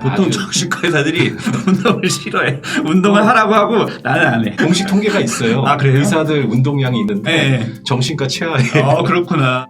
보통 아주- 정신과 의사들이 운동을 싫어해. 운동을 하라고 하고 나는 안 해. 공식 통계가 있어요. 아, 그래요? 의사들 운동량이 있는데 네. 정신과 최하에 어 그렇구나.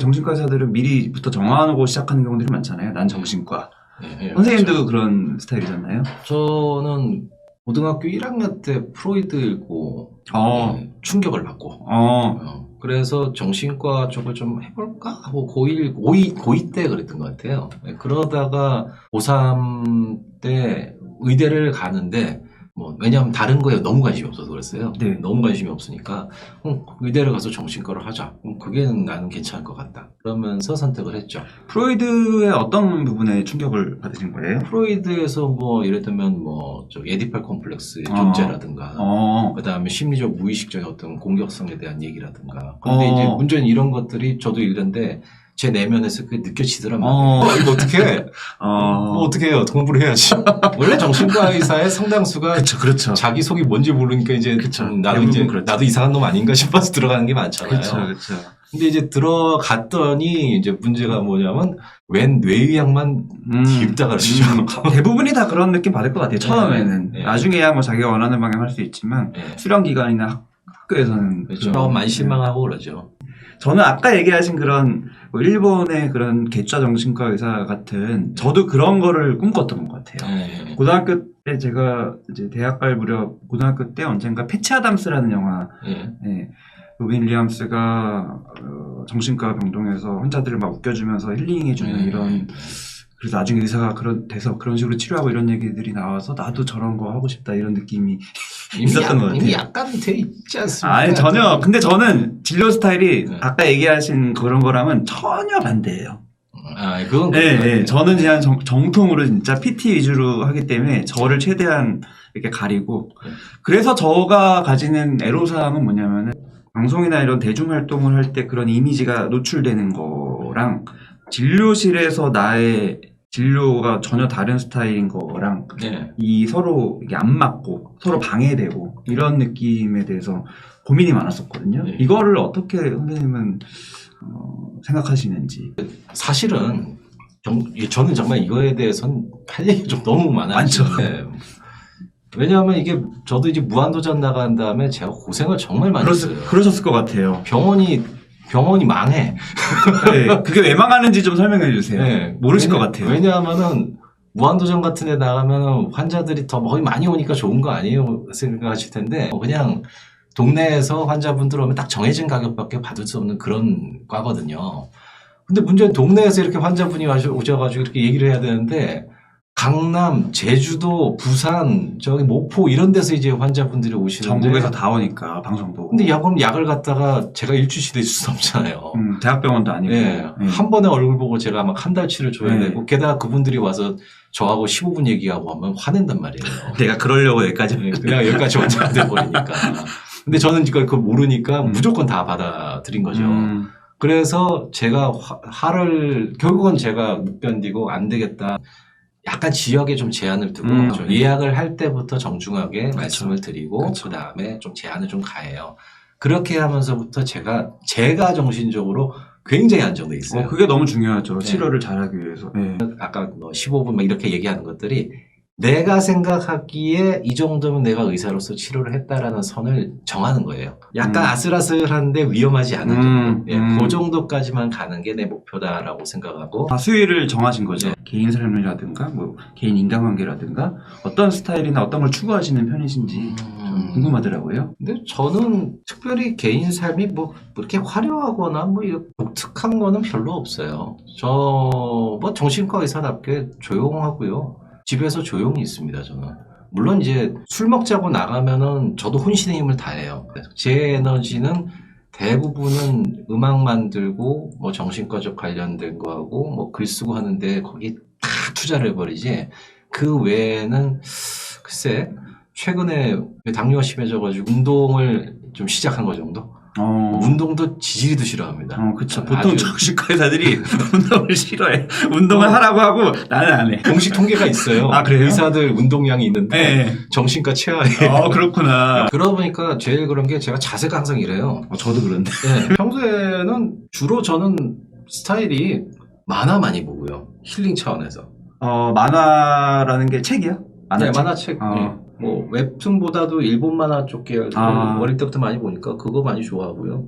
정신과 의사들은 미리부터 정하고 시작하는 경우들이 많잖아요. 난 정신과. 네, 네, 선생님도. 그런 스타일이잖아요. 저는 고등학교 1학년 때 프로이드 읽고 어. 네, 충격을 받고 어. 어, 그래서 정신과 쪽을 좀 해볼까 하고 고1, 고2, 고2 때 그랬던 것 같아요. 네, 그러다가 고3 때 의대를 가는데 뭐 왜냐하면 다른 거에 너무 관심이 없어서 그랬어요. 네. 너무 관심이 없으니까 음, 의대를 가서 정신과를 하자. 음, 그게 나는 괜찮을 것 같다. 그러면서 선택을 했죠. 프로이드의 어떤 부분에 충격을 받으신 거예요? 프로이드에서 뭐 예를 들면 뭐저 에디팔 콤플렉스의 어. 존재라든가 어. 그 다음에 심리적 무의식적인 어떤 공격성에 대한 얘기라든가. 근데 어. 이제 문제는 이런 것들이 저도 읽는데 제 내면에서 그게 느껴지더란 말이에요. 어. 이거 어떻게 어. 뭐 어떻게 해요? 공부를 해야지. 원래 정신과 의사의 상당수가 그렇죠, 그렇죠. 자기 속이 뭔지 모르니까 이제 그쵸. 음, 나도 이제 그렇죠. 나도 이상한 놈 아닌가 싶어서 들어가는 게 많잖아요. 그렇죠, 그렇죠. 근데 이제 들어갔더니 이제 문제가 뭐냐면 웬 뇌의학만 음. 깊다 가르치죠. 음, 대부분이 다 그런 느낌 받을 것 같아요. 처음에는. 네, 네. 나중에야 뭐 자기가 원하는 방향 할 수 있지만 네. 수련 기간이나 학- 학교에서는 그렇죠. 그런- 많이 실망하고 그러죠. 저는 아까 얘기하신 그런 뭐 일본의 그런 개좌 정신과 의사 같은 저도 그런 거를 꿈꿨던 것 같아요. 네. 고등학교 때 제가 이제 대학 갈 무렵 고등학교 때 언젠가 패치 아담스라는 영화 예. 예, 로빈 윌리엄스가 어, 정신과 병동에서 환자들을 막 웃겨주면서 힐링해주는 음. 이런 그래서 나중에 의사가 그런 돼서 그런 식으로 치료하고 이런 얘기들이 나와서 나도 저런 거 하고 싶다 이런 느낌이 있었던 약- 것 같아요. 약간 돼 있지 않습니까? 아니 전혀 근데 저는 진료 스타일이 네. 아까 얘기하신 그런 거랑은 전혀 반대예요. 아, 그건 네, 네. 저는 그냥 정, 정통으로 진짜 PT 위주로 하기 때문에 저를 최대한 이렇게 가리고 네. 그래서 저가 가지는 애로사항은 뭐냐면은 방송이나 이런 대중 활동을 할 때 그런 이미지가 노출되는 거랑 진료실에서 나의 진료가 전혀 다른 스타일인 거랑 네. 이 서로 이게 안 맞고 서로 방해되고 이런 느낌에 대해서 고민이 많았었거든요. 네. 이거를 어떻게 선생님은 어, 생각하시는지 사실은 정- 이- 저는 정말 이거에 대해서는 할 얘기 좀 너무 많아요. 많죠. 네. 왜냐하면 이게 저도 이제 무한도전 나간 다음에 제가 고생을 정말 많이 했어요. 그러셨을 것 같아요. 병원이 병원이 망해. 네, 그게 왜 망하는지 좀 설명해 주세요. 네. 모르실 왜냐- 것 같아요. 왜냐하면은 무한도전 같은 데 나가면 환자들이 더 거의 많이 오니까 좋은 거 아니에요 생각하실 텐데 어, 그냥 동네에서 환자분들 오면 딱 정해진 가격밖에 받을 수 없는 그런 과거든요. 근데 문제는 동네에서 이렇게 환자분이 오셔가지고 이렇게 얘기를 해야 되는데 강남, 제주도, 부산, 저기 목포 이런 데서 이제 환자분들이 오시는데 전국에서 다 오니까 방송 보고. 근데 약은 약을 갖다가 제가 일주시 내줄 수 없잖아요. 음, 대학병원도 아니고. 예, 예. 한 번에 얼굴 보고 제가 막 한 달치를 줘야 네. 되고 게다가 그분들이 와서 저하고 15분 얘기하고 하면 화낸단 말이에요. 내가 그러려고 여기까지. 예, 그냥 여기까지 혼자 돼 버리니까. 근데 저는 그걸 모르니까 음. 무조건 다 받아들인 거죠. 음, 그래서 제가 화- 화를 결국은 제가 못 견디고 안 되겠다. 약간 지역에 좀 제한을 두고 음. 좀 예약을 할 때부터 정중하게 말씀을 드리고 그쵸. 그 다음에 좀 제한을 좀 가해요. 그렇게 하면서부터 제가 제가 정신적으로 굉장히 안정돼 있어요. 어, 그게 너무 중요하죠. 네. 치료를 잘하기 위해서. 예. 아까 뭐 15분 막 이렇게 얘기하는 것들이 내가 생각하기에 이 정도면 내가 의사로서 치료를 했다라는 선을 정하는 거예요. 약간 음. 아슬아슬한데 위험하지 않은 음, 정도. 예, 음. 그 정도까지만 가는 게 내 목표다라고 생각하고 아, 수위를 정하신 거죠. 네. 개인 삶이라든가, 뭐, 개인 인간관계라든가, 어떤 스타일이나 어떤 걸 추구하시는 편이신지 좀 음. 궁금하더라고요. 근데 저는 특별히 개인 삶이 뭐 그렇게 화려하거나 뭐 이렇게 독특한 거는 별로 없어요. 저 뭐 정신과 의사답게 조용하고요. 집에서 조용히 있습니다, 저는. 물론 이제 술 먹자고 나가면은 저도 혼신의 힘을 다해요. 제 에너지는 대부분은 음악 만들고 뭐 정신과적 관련된 거 하고 뭐 글 쓰고 하는데 거기 다 투자를 해버리지 그 외에는 글쎄 최근에 당뇨가 심해져가지고 운동을 좀 시작한 거 정도? 어, 운동도 지지리도 싫어합니다. 어, 그쵸. 보통 아주- 정신과 의사들이 운동을 싫어해. 운동을 어. 하라고 하고 나는 안 해. 공식 통계가 있어요. 아, 그래요? 의사들 운동량이 있는데 네. 정신과 최하에. 어, 그렇구나. 그러다 보니까 제일 그런 게 제가 자세가 항상 이래요. 어, 저도 그런데. 네. 평소에는 주로 저는 스타일이 만화 많이 보고요. 힐링 차원에서. 어, 만화라는 게 책이야? 네, 만화책? 만화책. 어. 네. 뭐 웹툰보다도 일본 만화 쪽 계열 아. 어릴 때부터 많이 보니까 그거 많이 좋아하고요.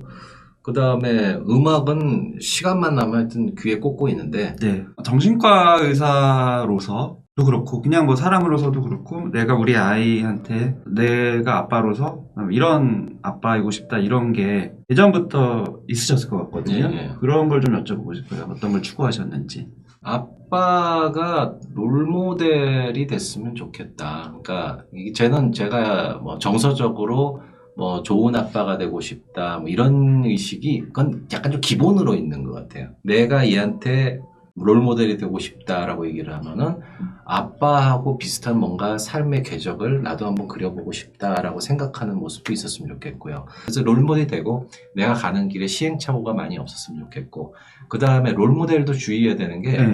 그 다음에 음악은 시간만 나면 하여튼 귀에 꽂고 있는데 네. 정신과 의사로서 도 그렇고, 그냥 뭐 사람으로서도 그렇고, 내가 우리 아이한테 내가 아빠로서 이런 아빠이고 싶다, 이런 게 예전부터 있으셨을 것 같거든요. 네, 네. 그런 걸 좀 여쭤보고 싶어요. 어떤 걸 추구하셨는지. 아빠가 롤모델이 됐으면 좋겠다. 그러니까 쟤는 제가 뭐 정서적으로 뭐 좋은 아빠가 되고 싶다 뭐 이런 의식이 그건 약간 좀 기본으로 있는 것 같아요. 내가 얘한테 롤 모델이 되고 싶다라고 얘기를 하면은 아빠하고 비슷한 뭔가 삶의 궤적을 나도 한번 그려보고 싶다라고 생각하는 모습도 있었으면 좋겠고요. 그래서 롤 모델이 되고 내가 가는 길에 시행착오가 많이 없었으면 좋겠고 그 다음에 롤 모델도 주의해야 되는 게 네.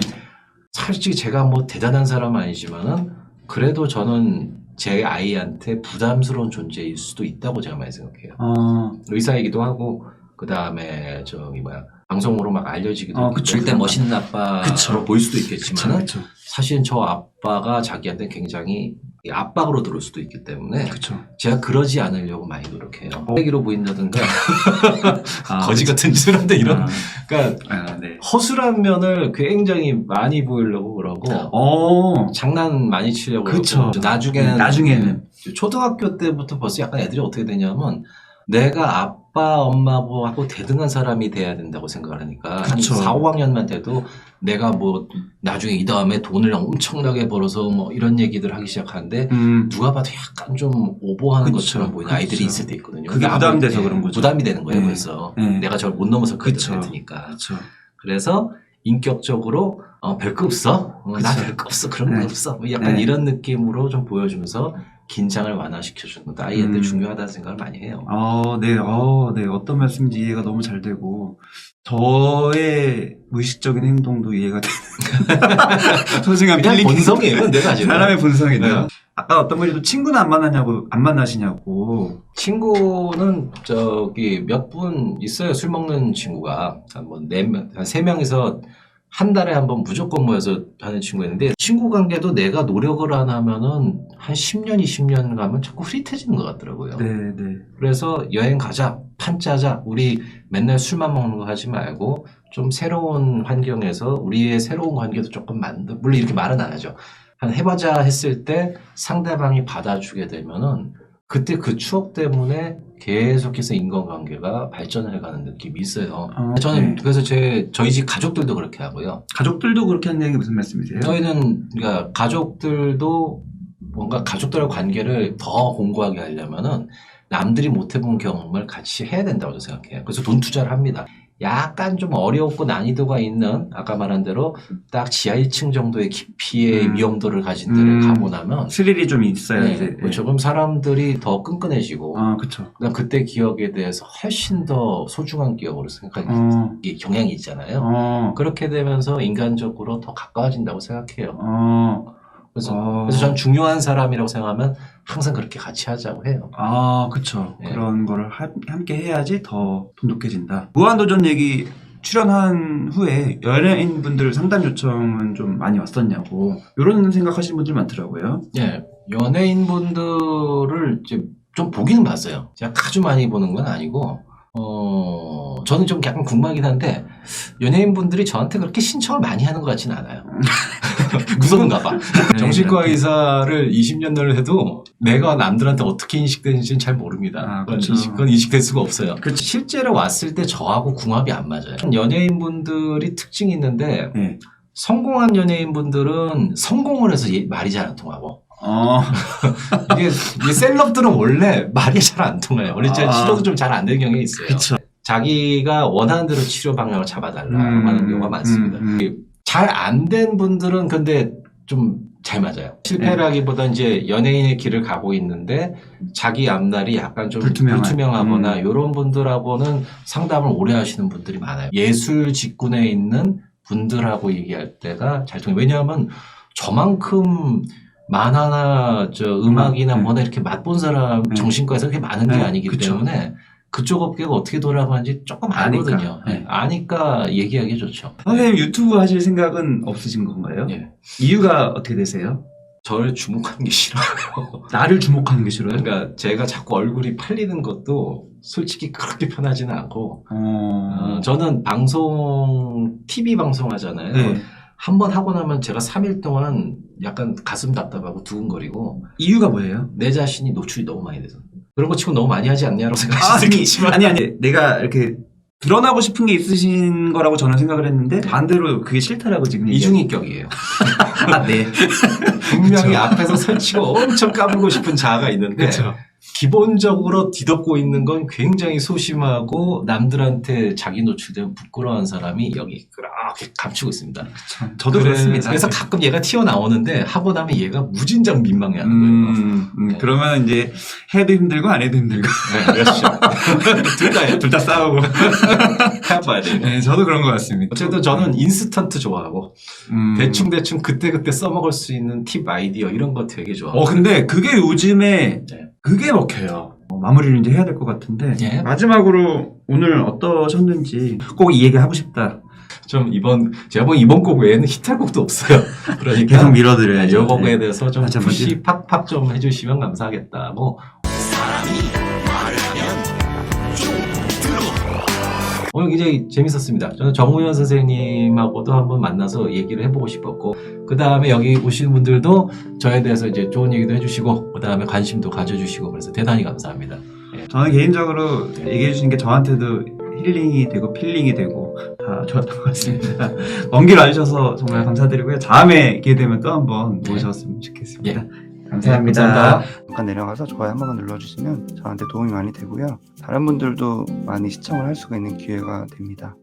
솔직히 제가 뭐 대단한 사람은 아니지만은 그래도 저는 제 아이한테 부담스러운 존재일 수도 있다고 제가 많이 생각해요. 어, 의사이기도 하고 그 다음에 저기 뭐야 방송으로 막 알려지기도 어, 하고 그쵸. 절대 멋있는 아빠로. 보일 수도 그쵸. 사실은 저 아빠가 자기한테 굉장히 압박으로 들을 수도 있기 때문에 그쵸. 제가 그러지 않으려고 많이 노력해요. 쓰레기로 보인다든가 아, 거지 같은 짓을 한다 이런 아, 그러니까 아, 네. 허술한 면을 굉장히 많이 보이려고 그러고 어, 장난 많이 치려고 그쵸. 그러고 나중에는 나중에는. 초등학교 때부터 벌써 약간 애들이 어떻게 되냐면 내가 아빠 엄마하고 대등한 사람이 돼야 된다고 생각을 하니까 한 그쵸. 4, 5학년만 돼도 내가 뭐 나중에 이 다음에 돈을 엄청나게 벌어서 뭐 이런 얘기들 하기 시작하는데 음, 누가 봐도 약간 좀 오버하는 그쵸. 것처럼 보이는. 아이들이 있을 때 있거든요. 그게 부담돼서 예, 그런 거죠. 부담이 되는 거예요. 네. 그래서 네. 내가 저를 못 넘어서. 그렇게 되니까. 그쵸. 그래서 인격적으로 어, 별거 없어. 어, 나. 별거 없어. 그런 거 네. 없어. 뭐 약간 네. 이런 느낌으로 좀 보여주면서 긴장을 완화시켜주는 것도 아이한테 음. 중요하다는 생각을 많이 해요. 어, 네, 어, 네, 어떤 말씀인지 이해가 너무 잘 되고, 저의 무의식적인 행동도 이해가 되는. 소중함이 그냥 본성이에요. 근데 사실은. 사람의 본성이네요. 네. 아까 어떤 분이 또 친구는 안 만나냐고, 안 만나시냐고. 친구는 저기 몇 분 있어요. 술 먹는 친구가 한 뭐 네 명, 한 세 명이서 한 달에 한 번 무조건 모여서 하는 친구였는데 친구 관계도 내가 노력을 안 하면은 한 10년, 20년 가면 자꾸 흐릿해지는 것 같더라고요. 네, 네. 그래서 여행 가자, 판 짜자. 우리 맨날 술만 먹는 거 하지 말고 좀 새로운 환경에서 우리의 새로운 관계도 조금 만들. 물론 이렇게 말은 안 하죠. 한 해보자 했을 때 상대방이 받아주게 되면은 그때 그 추억 때문에 계속해서 인간관계가 발전을 해가는 느낌이 있어요. 어, 저는 네. 그래서 제 저희 집 가족들도 그렇게 하고요. 가족들도 그렇게 한다는 게 무슨 말씀이세요? 저희는 그러니까 가족들도 뭔가 가족들의 관계를 더 공고하게 하려면은 남들이 못 해본 경험을 같이 해야 된다고 생각해요. 그래서 돈 투자를 합니다. 약간 좀 어렵고 난이도가 있는 아까 말한 대로 딱 지하 1층 정도의 깊이의 음. 위험도를 가진 데를 음. 가고 나면 스릴이 좀 있어야지. 네, 뭐 조금 사람들이 더 끈끈해지고 아, 그쵸. 그다음 그때 기억에 대해서 훨씬 더 소중한 기억으로 생각하는 어, 게 경향이 있잖아요. 어, 그렇게 되면서 인간적으로 더 가까워진다고 생각해요. 어, 그래서, 어. 그래서 전 중요한 사람이라고 생각하면 항상 그렇게 같이 하자고 해요. 아, 그쵸. 네. 그런 거를 하- 함께 해야지 더 돈독해진다. 무한도전 얘기 출연한 후에 연예인분들 상담 요청은 좀 많이 왔었냐고. 이런 생각하시는 분들 많더라고요. 예, 연예인분들을 이제 좀 보기는 봤어요. 제가 아주 많이 보는 건 아니고, 어, 저는 좀 약간 궁금하긴 한데, 연예인분들이 저한테 그렇게 신청을 많이 하는 것 같지는 않아요. 무서운가 봐. 정신과 의사를 20년을 해도 내가 남들한테 어떻게 인식되는지는 잘 모릅니다. 아, 그건, 그렇죠. 인식, 그건 인식될 수가 없어요. 그쵸. 실제로 왔을 때 저하고 궁합이 안 맞아요. 연예인분들이 특징이 있는데, 네. 성공한 연예인분들은 성공을 해서 예- 말이 잘 안 통하고, 어, 이게, 이게 셀럽들은 원래 말이 잘 안 통해요. 원래 잘 아. 치료도 좀 잘 안 되는 경향이 있어요. 그쵸. 자기가 원하는 대로 치료 방향을 잡아달라고 음, 하는 경우가 많습니다. 음, 음. 잘안 된 분들은 근데 좀 잘 맞아요. 실패라기보다 이제 연예인의 길을 가고 있는데 자기 앞날이 약간 좀 불투명한. 불투명하거나 음. 이런 분들하고는 상담을 오래 하시는 분들이 많아요. 예술 직군에 있는 분들하고 얘기할 때가 잘 통해요. 왜냐하면 저만큼 만화나 저 음악이나 네. 뭐나 이렇게 맛본 사람 네. 정신과에서 그렇게 많은 게 네, 아니기 그쵸. 때문에 그쪽 업계가 어떻게 돌아가는지 조금 아니까. 알거든요. 네. 네, 아니까 얘기하기 좋죠. 선생님 유튜브 하실 생각은 없으신 건가요? 예. 이유가 어떻게 되세요? 저를 주목하는 게 싫어요. 나를 주목하는 게 싫어요? 그러니까 제가 자꾸 얼굴이 팔리는 것도 솔직히 그렇게 편하지는 않고 어... 어, 저는 방송 TV 방송 하잖아요. 네. 한 번 하고 나면 제가 3일 동안 약간 가슴 답답하고 두근거리고 이유가 뭐예요? 내 자신이 노출이 너무 많이 돼서 그런 거 치고 너무 많이 하지 않냐고 생각하실 수 있겠지만 아니 아니 내가 이렇게 드러나고 싶은 게 있으신 거라고 저는 생각을 했는데 반대로 그게 싫다라고 지금. 이중인격이에요. 아, 네. 분명히 그쵸. 앞에서 설치고 엄청 까불고 싶은 자아가 있는데 그렇죠. 기본적으로 뒤덮고 있는 건 굉장히 소심하고 남들한테 자기 노출되면 부끄러운 사람이 여기 그렇게 감추고 있습니다. 저도 그래- 그렇습니다. 그래서 가끔 얘가 튀어나오는데 하고 나면 얘가 무진장 민망해 하는 거예요. 음, 음, 네. 그러면 이제 해도 힘들고 안 해도 힘들고 네, 그렇죠. 둘 다예요. 둘다 싸우고. 해봐야 돼요. 네, 저도 그런 것 같습니다. 어쨌든 저는 인스턴트 좋아하고 음. 대충대충 그때그때 써먹을 수 있는 팁 아이디어 이런 거 되게 좋아하고 어 근데 그게 요즘에 네. 그게 먹혀요. 어, 마무리를 이제 해야 될 것 같은데 예. 마지막으로 오늘 어떠셨는지 꼭 이 얘기 하고 싶다. 좀 이번 제가 본 이번 곡 외에는 히트할 곡도 없어요. 그러니까 계속 네, 밀어드려야죠. 이 곡에 대해서 좀 다시 한번 푸시 팍팍 좀 해주시면 감사하겠다고. 오늘 굉장히 재밌었습니다. 저는 정우현 선생님하고도 한번 만나서 얘기를 해보고 싶었고, 그 다음에 여기 오시는 분들도 저에 대해서 이제 좋은 얘기도 해주시고, 그 다음에 관심도 가져주시고, 그래서 대단히 감사합니다. 저는 개인적으로 얘기해 주신 게 저한테도 힐링이 되고 필링이 되고 다 좋았던 것 같습니다. 먼 길 와주셔서 정말 감사드리고요. 다음에 기회 되면 또 한번 네. 모셨으면 좋겠습니다. 예. 감사합니다. 네, 감사합니다. 잠깐 내려가서 좋아요 한 번만 눌러주시면 저한테 도움이 많이 되고요. 다른 분들도 많이 시청을 할 수가 있는 기회가 됩니다.